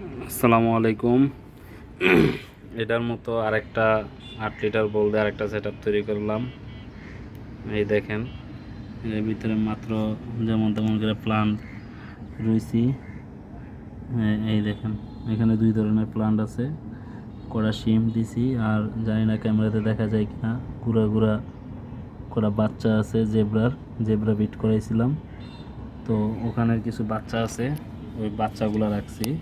আসসালামু আলাইকুম। এটার মতো আরেকটা আট লিটার বল দিয়ে আরেকটা সেট তৈরি করলাম। এই দেখেন, এর ভিতরে মাত্র যেমন তেমন করে প্লান্ট রয়েছি। এই- দেখেন, এখানে দুই ধরনের প্লান্ট আছে। কড়া শিম দিছি, আর জানি না ক্যামেরাতে দেখা যায় কিনা, গুড়া গুড়া করা বাচ্চা আছে, জেব্রার, জেব্রা বিট করাইছিলাম। তো ওখানের কিছু বাচ্চা আছে, ওই বাচ্চাগুলো রাখছি।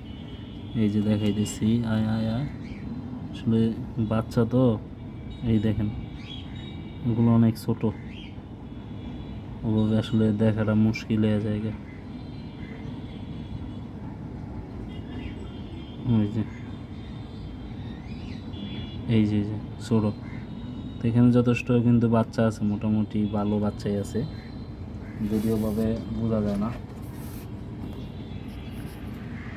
এই যে দেখাই দিচ্ছি আয় আয় আয়। আসলে বাচ্চা তো, এই দেখেন ওগুলো অনেক ছোট। ওভাবে আসলে দেখাটা মুশকিল হয়ে যায়। ওই যে, এই যে যে, ছোট। তো এখানে যথেষ্ট কিন্তু বাচ্চা আছে, মোটামুটি ভালো বাচ্চাই আছে। যদিও ভাবে বোঝা যায় না।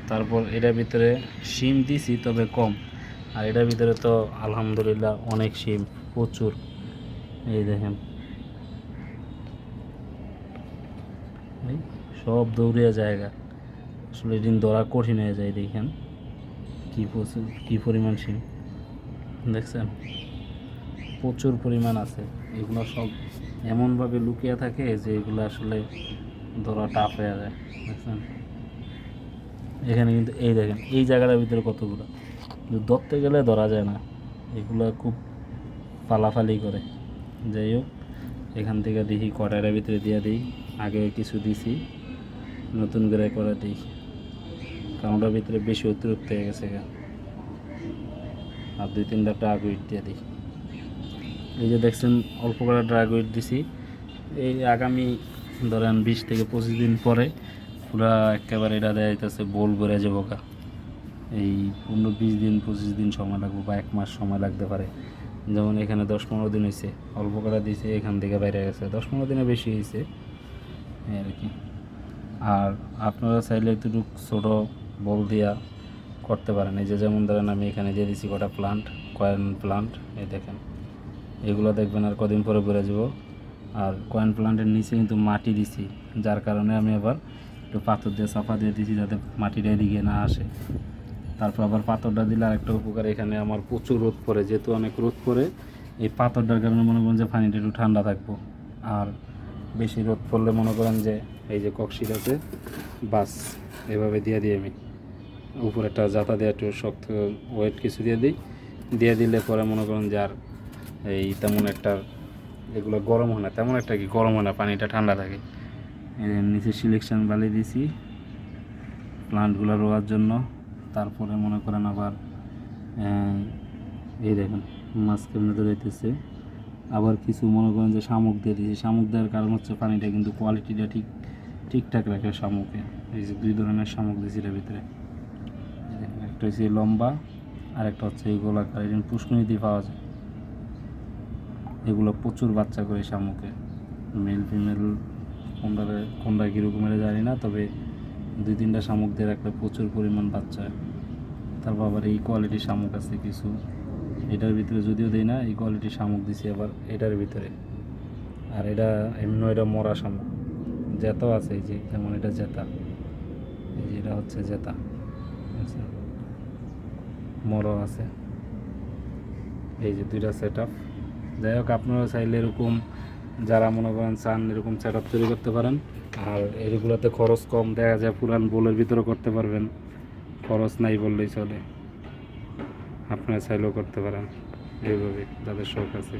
তারপর এটার ভিতরে শিম দিছি, তবে কম। আর এটার ভিতরে তো আলহামদুলিল্লাহ অনেক শিম, প্রচুর। এই দেখেন। সব দৌড়িয়া জায়গা। আসলে এদিন ধরা কঠিন হয়ে যায়, দেখেন। কি প্রচুর, কী পরিমাণ শিম। দেখছেন? প্রচুর পরিমাণ আছে। এগুলো সব এমনভাবে লুকিয়ে থাকে যে এগুলো আসলে ধরা টাফ হয়ে যায়। দেখছেন? এখানে কিন্তু এই দেখেন, এই জায়গাটার ভিতরে কতগুলো? কিন্তু ধরতে গেলে ধরা যায় না। এগুলো খুব ফালাফালি করে। যাই হোক, এখান থেকে দেখি কটার ভিতরে দিয়ে দিই। আগে কিছু দিছি, নতুন করে করে দিই কারণ ভিতরে বেশি অতিরিক্ত হয়ে গেছে। আর দুই তিনটা ড্রাগ উইট দিয়ে দিই। এই যে দেখছেন, অল্প করে ড্রাগ উইট দিছি। এই আগামী, ধরেন বিশ থেকে পঁচিশ দিন পরে পুরা একেবারে এটা দেওয়া যাইতেছে বোল বেড়ে যাব গা। এই পনেরো বিশ দিন, পঁচিশ দিন সময় লাগবে বা এক মাস সময় লাগতে পারে। যেমন এখানে দশ পনেরো দিন হয়েছে অল্প করে দিয়েছে এখান থেকে বাইরে গেছে। দশ পনেরো দিনে বেশি হয়েছে আর কি। আর আপনারা চাইলে একটু ছোটো বল দিয়া করতে পারেন। এই যে যেমন ধরেন আমি এখানে দিয়ে দিছি কটা প্লান্ট কয়েন প্লান্ট এই দেখেন। এগুলো দেখবেন আর কদিন পরে বেড়ে যাব। আর কয়েন প্লান্টের নিচে কিন্তু মাটি দিছি, যার কারণে আমি আবার একটু পাথর দিয়ে চাপা দিয়ে দিছি যাতে মাটিটা এদিকে না আসে। তারপর আবার পাথরটা দিলে আরেকটা উপকার, এখানে আমার প্রচুর রোদ পড়ে, যেহেতু অনেক রোদ পড়ে, এই পাথরটার কারণে মনে করেন যে পানিটা একটু ঠান্ডা থাকব। আর বেশি রোদ পড়লে মনে করেন যে এই যে ককশিট আছে, বাস, এভাবে দিয়ে দিই আমি। উপরে একটা জাতা দিয়ে একটু শক্ত ওয়েট কিছু দিয়ে দিই। দিয়ে দিলে পরে মনে করেন যে আর এই তেমন একটা, এগুলো গরম হয় না, তেমন একটা কি গরম হয় না, পানিটা ঠান্ডা থাকে। নিচে সিলেকশন বালি দিছি প্লান্টগুলো রোয়ার জন্য। তারপরে মনে করেন আবার এই দেখেন, মাছ কেমনে ধরেতেছে আবার কিছু মনে করেন যে শামুক দিয়ে দিয়েছি। শামুক দেওয়ার কারণ হচ্ছে পানিটা কিন্তু কোয়ালিটিটা ঠিক, ঠিকঠাক রাখে শামুকে। এই যে দুই ধরনের শামুক দিয়েছি এর ভিতরে। একটা হচ্ছে লম্বা, আর একটা হচ্ছে এই গোলাকার। এই পুষ্কনিতে পাওয়া যায়। এগুলো প্রচুর বাচ্চা করে শামুকে। মেল ফিমেল কোনটা কোনটা কীরকমের জানি না, তবে দুই তিনটা শামুক দিয়ে রাখলে প্রচুর পরিমাণ বাচ্চা। তারপর আবার এই কোয়ালিটির শামুক আছে কিছু। এটার ভিতরে যদিও দেই না, এই কোয়ালিটির শামুক দিছি আবার এটার ভিতরে। আর এটা এমনি এটা মরা শামুক। জেতাও আছে এই যে, যেমন এটা জেতা। এই যে এটা হচ্ছে জেতা। বুঝছেন? মরও আছে। এই যে দুইটা সেট আপ যাই হোক, আপনারা চাইলে এরকম যারা মনে করেন চান এরকম সেট আপ তৈরি করতে পারেন, আর এগুলোতে খরচ কম, দেখা যায় পুরান বোলের ভিতরে করতে পারবেন। খরচ নাই বললেই চলে। আপনারা চাইলেও করতে পারেন এইভাবে যাদের শখ আছে।